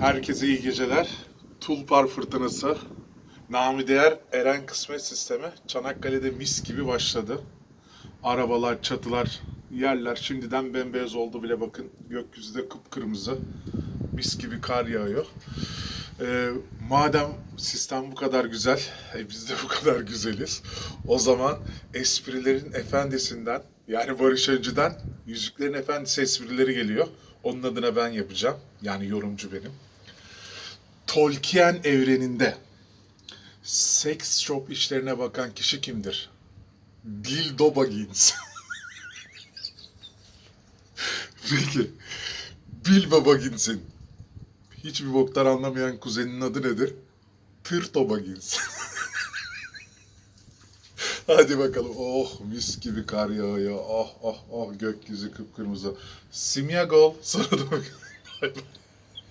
Herkese iyi geceler. Tulpar fırtınası. Nami değer Eren kısmet sistemi Çanakkale'de mis gibi başladı. Arabalar, çatılar, yerler şimdiden bembeyaz oldu bile bakın. Gökyüzü de kıpkırmızı. Mis gibi kar yağıyor. Ee, madem sistem bu kadar güzel, e, biz de bu kadar güzeliz. O zaman esprilerin efendisinden, yani Barış Öncü'den Yüzüklerin Efendisi esprileri geliyor. Onun adına ben yapacağım. Yani yorumcu benim. Tolkien evreninde seks shop işlerine bakan kişi kimdir? Dildo Baggins. Peki. Bilbo Baggins'in hiçbir boktan anlamayan kuzeninin adı nedir? Tırto Baggins. Hadi bakalım. Oh mis gibi kar yağıyor. Oh oh oh gökyüzü kıpkırmızı. Simya gol. Sonra da bakalım.